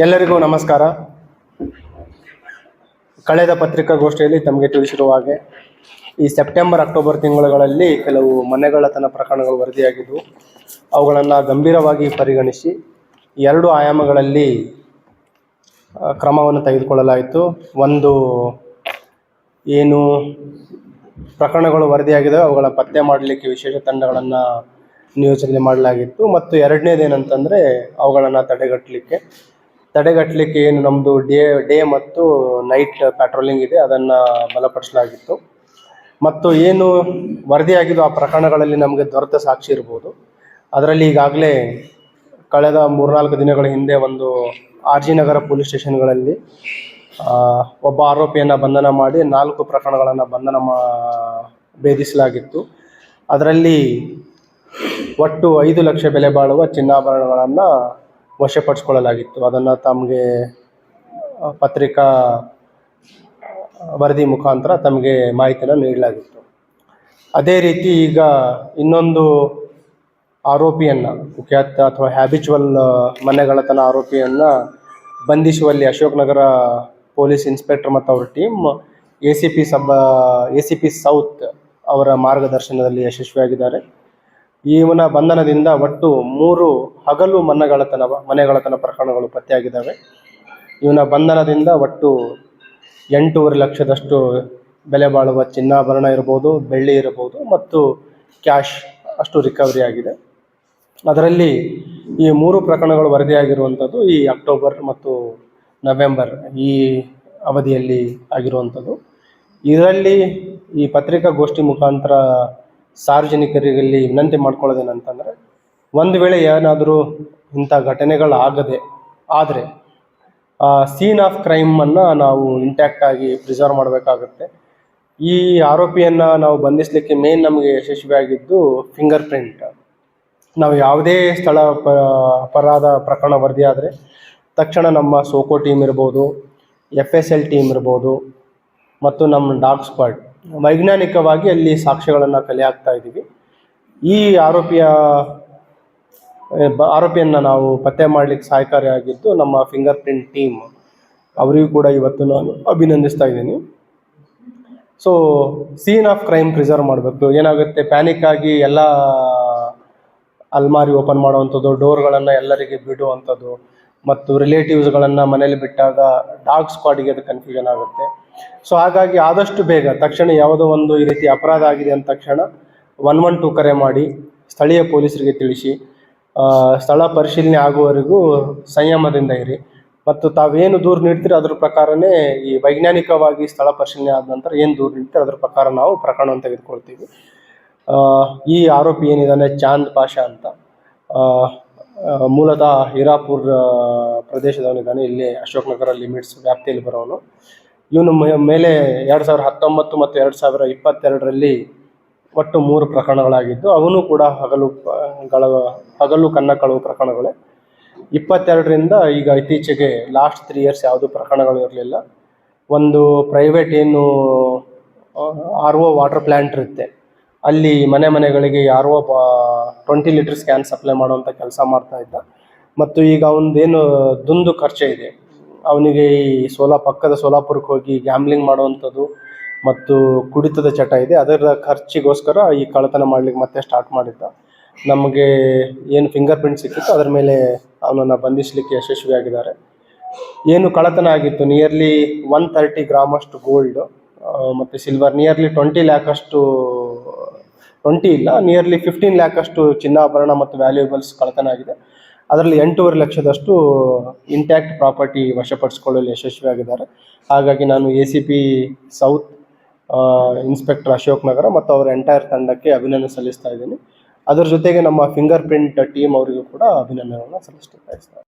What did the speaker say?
ಎಲ್ಲರಿಗೂ ನಮಸ್ಕಾರ. ಕಳೆದ ಪತ್ರಿಕಾಗೋಷ್ಠಿಯಲ್ಲಿ ತಮಗೆ ತಿಳಿಸಿರುವ ಹಾಗೆ, ಈ ಸೆಪ್ಟೆಂಬರ್, ಅಕ್ಟೋಬರ್ ತಿಂಗಳುಗಳಲ್ಲಿ ಕೆಲವು ಮನೆಗಳತನ ಪ್ರಕರಣಗಳು ವರದಿಯಾಗಿದ್ದವು ಅವುಗಳನ್ನು ಗಂಭೀರವಾಗಿ ಪರಿಗಣಿಸಿ ಎರಡು ಆಯಾಮಗಳಲ್ಲಿ ಕ್ರಮವನ್ನು ತೆಗೆದುಕೊಳ್ಳಲಾಯಿತು. ಒಂದು, ಏನು ಪ್ರಕರಣಗಳು ವರದಿಯಾಗಿದ್ದಾವೆ ಅವುಗಳ ಪತ್ತೆ ಮಾಡಲಿಕ್ಕೆ ವಿಶೇಷ ತಂಡಗಳನ್ನು ನಿಯೋಜನೆ ಮಾಡಲಾಗಿತ್ತು. ಮತ್ತು ಎರಡನೇದೇನಂತಂದರೆ, ಅವುಗಳನ್ನು ತಡೆಗಟ್ಟಲಿಕ್ಕೆ ತಡೆಗಟ್ಟಲಿಕ್ಕೆ ಏನು ನಮ್ಮದು ಡೇ ಡೇ ಮತ್ತು ನೈಟ್ ಪ್ಯಾಟ್ರೋಲಿಂಗ್ ಇದೆ, ಅದನ್ನು ಬಲಪಡಿಸಲಾಗಿತ್ತು. ಮತ್ತು ಏನು ವರದಿಯಾಗಿದ್ದು ಆ ಪ್ರಕರಣಗಳಲ್ಲಿ ನಮಗೆ ದೊರೆತ ಸಾಕ್ಷಿ ಇರ್ಬೋದು. ಅದರಲ್ಲಿ ಈಗಾಗಲೇ ಕಳೆದ ಮೂರ್ನಾಲ್ಕು ದಿನಗಳ ಹಿಂದೆ ಒಂದು ಆರ್ ಜಿ ನಗರ ಪೊಲೀಸ್ ಸ್ಟೇಷನ್ಗಳಲ್ಲಿ ಒಬ್ಬ ಆರೋಪಿಯನ್ನು ಬಂಧನ ಮಾಡಿ ನಾಲ್ಕು ಪ್ರಕರಣಗಳನ್ನು ಬಂಧನ ಮಾ, ಭೇದಿಸಲಾಗಿತ್ತು. ಅದರಲ್ಲಿ ಒಟ್ಟು ಐದು ಲಕ್ಷ ಬೆಲೆ ಬಾಳುವ ಚಿನ್ನಾಭರಣಗಳನ್ನು ವಶಪಡಿಸ್ಕೊಳ್ಳಲಾಗಿತ್ತು. ಅದನ್ನು ತಮಗೆ ಪತ್ರಿಕಾ ವರದಿ ಮುಖಾಂತರ ತಮಗೆ ಮಾಹಿತಿಯನ್ನು ನೀಡಲಾಗಿತ್ತು. ಅದೇ ರೀತಿ ಈಗ ಇನ್ನೊಂದು ಆರೋಪಿಯನ್ನು ಕುಖ್ಯಾತ ಅಥವಾ ಹ್ಯಾಬಿಚುವಲ್ ಮನೆಗಳತನ ಆರೋಪಿಯನ್ನು ಬಂಧಿಸುವಲ್ಲಿ ಅಶೋಕ್ ನಗರ ಪೊಲೀಸ್ ಇನ್ಸ್ಪೆಕ್ಟರ್ ಮತ್ತು ಅವರ team A C P sub A C P south ಅವರ ಮಾರ್ಗದರ್ಶನದಲ್ಲಿ ಯಶಸ್ವಿಯಾಗಿದ್ದಾರೆ. ಇವನ ಬಂಧನದಿಂದ ಒಟ್ಟು ಮೂರು ಹಗಲು ಮನೆಗಳತನ ಮನೆಗಳತನ ಪ್ರಕರಣಗಳು ಪತ್ತೆಯಾಗಿದ್ದಾವೆ. ಇವನ ಬಂಧನದಿಂದ ಒಟ್ಟು ಎಂಟೂವರೆ ಲಕ್ಷದಷ್ಟು ಬೆಲೆ ಬಾಳುವ ಚಿನ್ನಾಭರಣ ಇರ್ಬೋದು, ಬೆಳ್ಳಿ ಇರ್ಬೋದು ಮತ್ತು ಕ್ಯಾಶ್ ಅಷ್ಟು ರಿಕವರಿ ಆಗಿದೆ. ಅದರಲ್ಲಿ ಈ ಮೂರು ಪ್ರಕರಣಗಳು ವರದಿಯಾಗಿರುವಂಥದ್ದು ಈ ಅಕ್ಟೋಬರ್ ಮತ್ತು ನವೆಂಬರ್ ಈ ಅವಧಿಯಲ್ಲಿ ಆಗಿರುವಂಥದ್ದು. ಇದರಲ್ಲಿ ಈ ಪತ್ರಿಕಾಗೋಷ್ಠಿ ಮುಖಾಂತರ ಸಾರ್ವಜನಿಕರಲ್ಲಿ ವಿನಂತಿ ಮಾಡ್ಕೊಳ್ಳೋದೇನಂತಂದರೆ, ಒಂದು ವೇಳೆ ಏನಾದರೂ ಇಂಥ ಘಟನೆಗಳಾಗದೆ ಆದರೆ ಸೀನ್ ಆಫ್ ಕ್ರೈಮನ್ನು ನಾವು ಇಂಟ್ಯಾಕ್ಟ್ ಆಗಿ ಪ್ರಿಸರ್ವ್ ಮಾಡಬೇಕಾಗುತ್ತೆ. ಈ ಆರೋಪಿಯನ್ನು ನಾವು ಬಂಧಿಸಲಿಕ್ಕೆ ಮೇನ್ ನಮಗೆ ಯಶಸ್ವಿಯಾಗಿದ್ದು ಫಿಂಗರ್ ಪ್ರಿಂಟ್ ನಾವು ಯಾವುದೇ ಸ್ಥಳ ಅಪರಾಧ ಪ್ರಕರಣ ಆದರೆ, ತಕ್ಷಣ ನಮ್ಮ ಸೋಕೋ ಟೀಮ್ ಇರ್ಬೋದು ಎಫ್ ಎಸ್ ಎಲ್ ಟೀಮ್ ಇರ್ಬೋದು, ಮತ್ತು ನಮ್ಮ ಡಾಗ್ ಸ್ಕ್ವಾಡ್ ವೈಜ್ಞಾನಿಕವಾಗಿ ಅಲ್ಲಿ ಸಾಕ್ಷ್ಯಗಳನ್ನು ಕಲೆ ಹಾಕ್ತಾ ಇದ್ದೀವಿ. ಈ ಆರೋಪಿಯ ಆರೋಪಿಯನ್ನು ನಾವು ಪತ್ತೆ ಮಾಡಲಿಕ್ಕೆ ಸಹಕಾರಿಯಾಗಿದ್ದು ನಮ್ಮ ಫಿಂಗರ್ ಪ್ರಿಂಟ್ ಟೀಮ್. ಅವರಿಗೂ ಕೂಡ ಇವತ್ತು ನಾನು ಅಭಿನಂದಿಸ್ತಾ ಇದ್ದೀನಿ. So scene of crime preserve ಮಾಡಬೇಕು. ಏನಾಗುತ್ತೆ? ಪ್ಯಾನಿಕ್ ಆಗಿ ಎಲ್ಲ ಅಲ್ಮಾರಿ ಓಪನ್ ಮಾಡುವಂಥದ್ದು ಡೋರ್ಗಳನ್ನು ಎಲ್ಲರಿಗೆ ಬಿಡುವಂಥದ್ದು ಮತ್ತು ರಿಲೇಟಿವ್ಸ್ಗಳನ್ನು ಮನೇಲಿ ಬಿಟ್ಟಾಗ ಡಾಗ್ ಸ್ಕ್ವಾಡಿಗೆ ಅದು ಕನ್ಫ್ಯೂಷನ್ ಆಗುತ್ತೆ. ಸೊ ಹಾಗಾಗಿ ಆದಷ್ಟು ಬೇಗ, ತಕ್ಷಣ ಯಾವುದೋ ಒಂದು ಈ ರೀತಿ ಅಪರಾಧ ಆಗಿದೆ ಅಂದ ತಕ್ಷಣ ಒನ್ ಒನ್ ಟು ಕರೆ ಮಾಡಿ ಸ್ಥಳೀಯ ಪೊಲೀಸರಿಗೆ ತಿಳಿಸಿ ಸ್ಥಳ ಪರಿಶೀಲನೆ ಆಗುವವರೆಗೂ ಸಂಯಮದಿಂದ ಇರಿ. ಮತ್ತು ತಾವೇನು ದೂರು ನೀಡ್ತೀರಿ ಅದ್ರ ಪ್ರಕಾರನೇ ಈ ವೈಜ್ಞಾನಿಕವಾಗಿ ಸ್ಥಳ ಪರಿಶೀಲನೆ ಆದ ನಂತರ ಏನು ದೂರು ನೀಡ್ತೀರಿ ಅದ್ರ ಪ್ರಕಾರ ನಾವು ಪ್ರಕರಣವನ್ನು ತೆಗೆದುಕೊಳ್ತೀವಿ. ಈ ಆರೋಪಿ ಏನಿದ್ದಾನೆ ಚಾಂದ್ ಪಾಷಾ ಅಂತ. ಮೂಲತಃ ಹೀರಾಪುರ್ ಪ್ರದೇಶದವನಿದ್ದಾನೆ. ಇಲ್ಲಿ ಅಶೋಕ್ ನಗರ ಲಿಮಿಟ್ಸ್ ವ್ಯಾಪ್ತಿಯಲ್ಲಿ ಬರೋನು ಇವನು ಮೇಲೆ ಎರಡು ಸಾವಿರದ ಹತ್ತೊಂಬತ್ತು ಮತ್ತು ಎರಡು ಸಾವಿರ ಇಪ್ಪತ್ತೆರಡರಲ್ಲಿ ಒಟ್ಟು ಮೂರು ಪ್ರಕರಣಗಳಾಗಿದ್ದು, ಅವನು ಕೂಡ ಹಗಲು ಗಳ, ಹಗಲು ಕನ್ನ ಕಳುವು ಪ್ರಕರಣಗಳೇ. ಇಪ್ಪತ್ತೆರಡರಿಂದ ಈಗ ಇತ್ತೀಚೆಗೆ ಲಾಸ್ಟ್ ತ್ರೀ ಇಯರ್ಸ್ ಯಾವುದು ಪ್ರಕರಣಗಳು ಇರಲಿಲ್ಲ. ಒಂದು ಪ್ರೈವೇಟ್ ಏನು ಆರ್ ಒ ವಾಟರ್ ಪ್ಲ್ಯಾಂಟ್ ಇರುತ್ತೆ. ಅಲ್ಲಿ ಮನೆ ಮನೆಗಳಿಗೆ ಯಾರೋ ಒಬ್ಬ ಟ್ವೆಂಟಿ ಲೀಟರ್ ಸ್ಕ್ಯಾನ್ ಸಪ್ಲೈ ಮಾಡುವಂಥ ಕೆಲಸ ಮಾಡ್ತಾ ಇದ್ದ. ಮತ್ತು ಈಗ ಅವನದೇನು ದುಂದು ಖರ್ಚು ಇದೆ. ಅವನಿಗೆ ಈ ಸೋಲಾ, ಪಕ್ಕದ ಸೋಲಾಪುರಕ್ಕೆ ಹೋಗಿ ಗ್ಯಾಮ್ಲಿಂಗ್ ಮಾಡುವಂಥದ್ದು ಮತ್ತು ಕುಡಿತದ ಚಟ ಇದೆ. ಅದರ ಖರ್ಚಿಗೋಸ್ಕರ ಈ ಕಳ್ಳತನ ಮಾಡ್ಲಿಕ್ಕೆ ಮತ್ತೆ ಸ್ಟಾರ್ಟ್ ಮಾಡಿದ್ದ. ನಮಗೆ ಏನು ಫಿಂಗರ್ ಪ್ರಿಂಟ್ ಸಿಕ್ಕಿತ್ತು ಅದರ ಮೇಲೆ ಅವನನ್ನು ಬಂಧಿಸಲಿಕ್ಕೆ ಯಶಸ್ವಿಯಾಗಿದ್ದಾರೆ. ಏನು ಕಳ್ಳತನ ಆಗಿತ್ತು? ನಿಯರ್ಲಿ ಒನ್ ಥರ್ಟಿ ಗ್ರಾಮ್ ಅಷ್ಟು ಗೋಲ್ಡ್ ಮತ್ತು ಸಿಲ್ವರ್ ನಿಯರ್ಲಿ ಟ್ವೆಂಟಿ ಲ್ಯಾಕ್ ಅಷ್ಟು ಟ್ವೆಂಟಿ ಇಲ್ಲ ನಿಯರ್ಲಿ ಫಿಫ್ಟೀನ್ ಲ್ಯಾಕ್ ಅಷ್ಟು ಚಿನ್ನಾಭರಣ ಮತ್ತು ವ್ಯಾಲ್ಯೂಬಲ್ಸ್ ಕಳತನ ಆಗಿದೆ. ಅದರಲ್ಲಿ ಎಂಟೂವರೆ ಲಕ್ಷದಷ್ಟು ಇಂಟ್ಯಾಕ್ಟ್ ಪ್ರಾಪರ್ಟಿ ವಶಪಡಿಸಿಕೊಳ್ಳಲು ಯಶಸ್ವಿಯಾಗಿದ್ದಾರೆ. ಹಾಗಾಗಿ ನಾನು A C P south inspector Ashok Nagar ಮತ್ತು ಅವರ ಎಂಟೈರ್ ತಂಡಕ್ಕೆ ಅಭಿನಂದನೆ ಸಲ್ಲಿಸ್ತಾ ಇದ್ದೀನಿ. ಅದರ ಜೊತೆಗೆ ನಮ್ಮ ಫಿಂಗರ್ ಪ್ರಿಂಟ್ ಟೀಮ್ ಅವರಿಗೂ ಕೂಡ ಅಭಿನಂದನೆಗಳನ್ನು ಸಲ್ಲಿಸ್ತಾ ಇದ್ದೀನಿ.